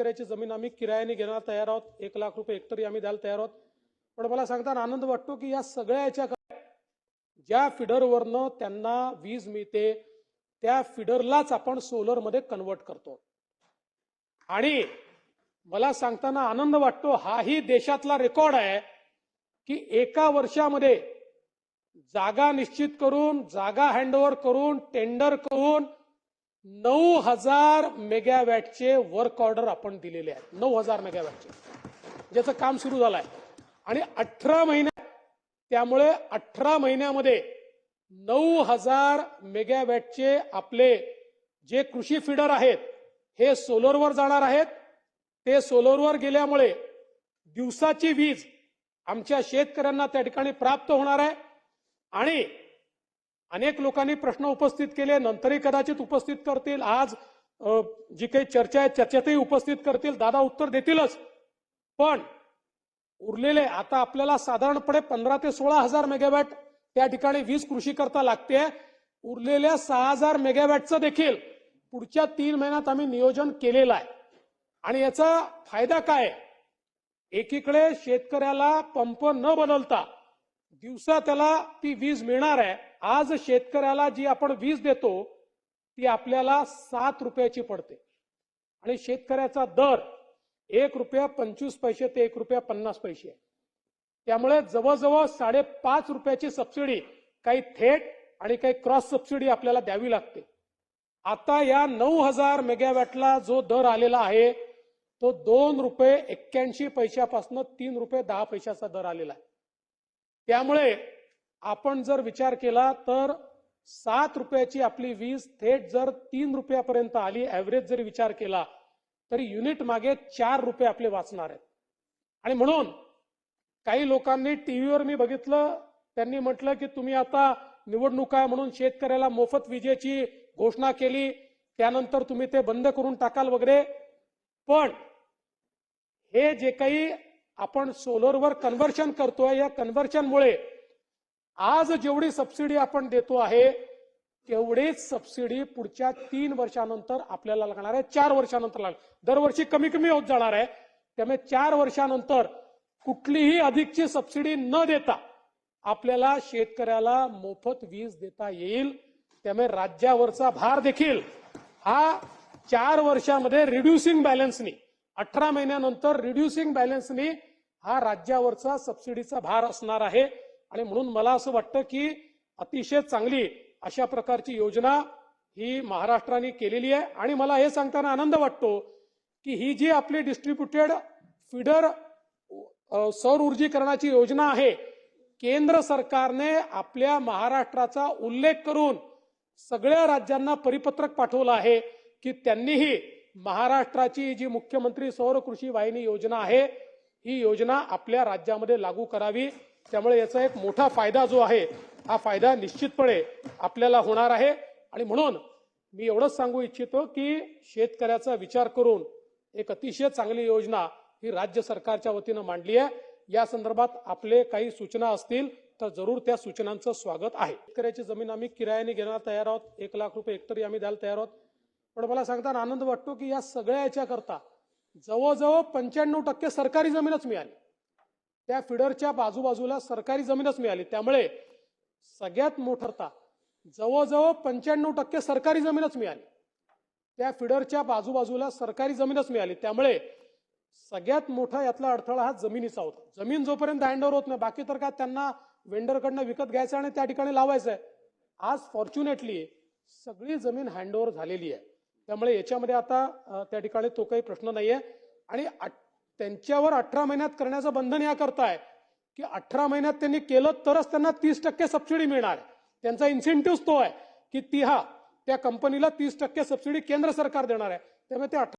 शेतकऱ्याची जमीन आम्ही किरायाने घेण्याला तयार आहोत. एक लाख रुपये हेक्टरी आम्ही द्यायला तयार आहोत. पण मला सांगताना आनंद वाटतो की या सगळ्या याच्या ज्या फिडरवरनं त्यांना वीज मिळते त्या फिडरलाच आपण सोलरमध्ये कन्वर्ट करतो. आणि मला सांगताना आनंद वाटतो हाही देशातला रेकॉर्ड आहे की एका वर्षामध्ये जागा निश्चित करून जागा हँडओव्हर करून टेंडर करून नऊ हजार मेगावॅटचे वर्क ऑर्डर आपण दिलेले आहेत. नऊ हजार मेगावॅटचे. ज्याचं काम सुरू झालं आहे आणि अठरा महिन्यात त्यामुळे अठरा महिन्यामध्ये नऊ हजार मेगावॅटचे आपले जे कृषी फिडर आहेत हे सोलरवर जाणार आहेत. ते सोलरवर गेल्यामुळे दिवसाची वीज आमच्या शेतकऱ्यांना त्या ठिकाणी प्राप्त होणार आहे. आणि अनेक लोकांनी प्रश्न उपस्थित केले नंतरही कदाचित उपस्थित करतील. आज जी काही चर्चा आहे चर्चेतही उपस्थित करतील. दादा उत्तर देतीलच. पण उरलेले आता आपल्याला साधारणपणे पंधरा ते सोळा हजार मेगावॅट त्या ठिकाणी वीज कृषी करता लागते उरलेल्या सहा हजार मेगावॅटचं देखील पुढच्या तीन महिन्यात आम्ही नियोजन केलेलं आहे. आणि याचा फायदा काय? एकीकडे शेतकऱ्याला पंप न बदलता दिवसा त्याला ती वीज मिळणार आहे. आज शेतकऱ्याला जी आपण वीज देतो ती आपल्याला सात रुपयाची पडते. आणि शेतकऱ्याचा दर एक रुपया पंचवीस पैसे ते एक रुपया पन्नास पैसे आहे. त्यामुळे जवळजवळ साडेपाच रुपयाची सबसिडी काही थेट आणि काही क्रॉस सबसिडी आपल्याला द्यावी लागते. आता या नऊ हजार मेगावॅटला जो दर आलेला आहे तो दोन रुपये एक्क्याऐंशी पैशापासून तीन रुपये दहा पैशाचा दर आलेला आहे. त्यामुळे आपण जर विचार केला तर सात रुपयाची आपली वीज थेट जर तीन रुपयापर्यंत आली ऍव्हरेज जरी विचार केला तरी युनिट मागे चार रुपये आपले वाचणार आहेत. आणि म्हणून काही लोकांनी टीव्हीवर मी बघितलं त्यांनी म्हटलं की तुम्ही आता निवडणूक आहे म्हणून शेतकऱ्याला मोफत विजेची घोषणा केली त्यानंतर तुम्ही ते बंद करून टाकाल वगैरे. पण हे जे काही आपण सोलरवर कन्व्हर्शन करतोय. या कन्व्हर्शनमुळे आज जेवढी सबसिडी आपण देतो आहे तेवढीच सबसिडी पुढच्या तीन वर्षानंतर आपल्याला लागणार आहे. चार वर्षानंतर लागणार. दरवर्षी कमी कमी होत जाणार आहे. त्यामुळे चार वर्षानंतर कुठलीही अधिकची सबसिडी न देता आपल्याला शेतकऱ्याला मोफत वीज देता येईल. त्यामुळे राज्यावरचा भार देखील हा चार वर्षामध्ये रिड्युसिंग बॅलन्सनी अठरा महिन्यानंतर रिड्युसिंग बॅलन्सनी हा राज्यावरचा सबसिडीचा भार असणार आहे. आणि म्हणून मला असं वाटतं की अतिशय चांगली अशा प्रकारची योजना ही महाराष्ट्राने केलेली आहे. आणि मला हे सांगताना आनंद वाटतो की ही जी आपली डिस्ट्रीब्युटेड फिडर सौर ऊर्जीकरणाची योजना आहे केंद्र सरकारने आपल्या महाराष्ट्राचा उल्लेख करून सगळ्या राज्यांना परिपत्रक पाठवलं आहे की त्यांनीही महाराष्ट्राची जी मुख्यमंत्री सौर कृषी वाहिनी योजना आहे ही योजना आपल्या राज्यामध्ये लागू करावी. त्यामुळे याचा एक मोठा फायदा जो आहे हा फायदा निश्चितपणे आपल्याला होणार आहे. आणि म्हणून मी एवढंच सांगू इच्छितो की शेतकऱ्याचा विचार करून एक अतिशय चांगली योजना ही राज्य सरकारच्या वतीनं मांडली आहे. या संदर्भात आपले काही सूचना असतील तर जरूर त्या सूचनांचं स्वागत आहे. शेतकऱ्याची जमीन आम्ही किरायाने घेण्याला तयार आहोत. एक लाख रुपये हेक्टरी आम्ही द्यायला तयार आहोत. पण मला सांगताना आनंद वाटतो की या सगळ्या याच्याकरता जवळजवळ पंच्याण्णव टक्के सरकारी जमीनच मिळाली. त्या फिडरच्या बाजूबाजूला सरकारी जमीनच मिळाली. त्यामुळे सगळ्यात मोठरता जवळजवळ पंच्याण्णव टक्के सरकारी जमीनच मिळाली. त्या फिडरच्या बाजूबाजूला सरकारी जमीनच मिळाली. त्यामुळे सगळ्यात मोठा यातला अडथळा हा जमिनीचा होता. जमीन जोपर्यंत हँडओव्हर होत नाही बाकी तर काय त्यांना वेंडरकडनं विकत घ्यायचं आणि त्या ठिकाणी लावायचं आहे? आज फॉर्च्युनेटली सगळी जमीन हँडओव्हर झालेली आहे. त्यामुळे याच्यामध्ये आता त्या ठिकाणी तो काही प्रश्न नाहीये. आणि त्यांच्यावर अठरा महिन्यात करण्याचं बंधन या करताय की अठरा महिन्यात त्यांनी केलं तरच त्यांना तीस टक्के सबसिडी मिळणार. त्यांचा इन्सेंटिव्ह तो आहे की ती हा त्या कंपनीला तीस टक्के सबसिडी केंद्र सरकार देणार आहे. त्यामुळे ते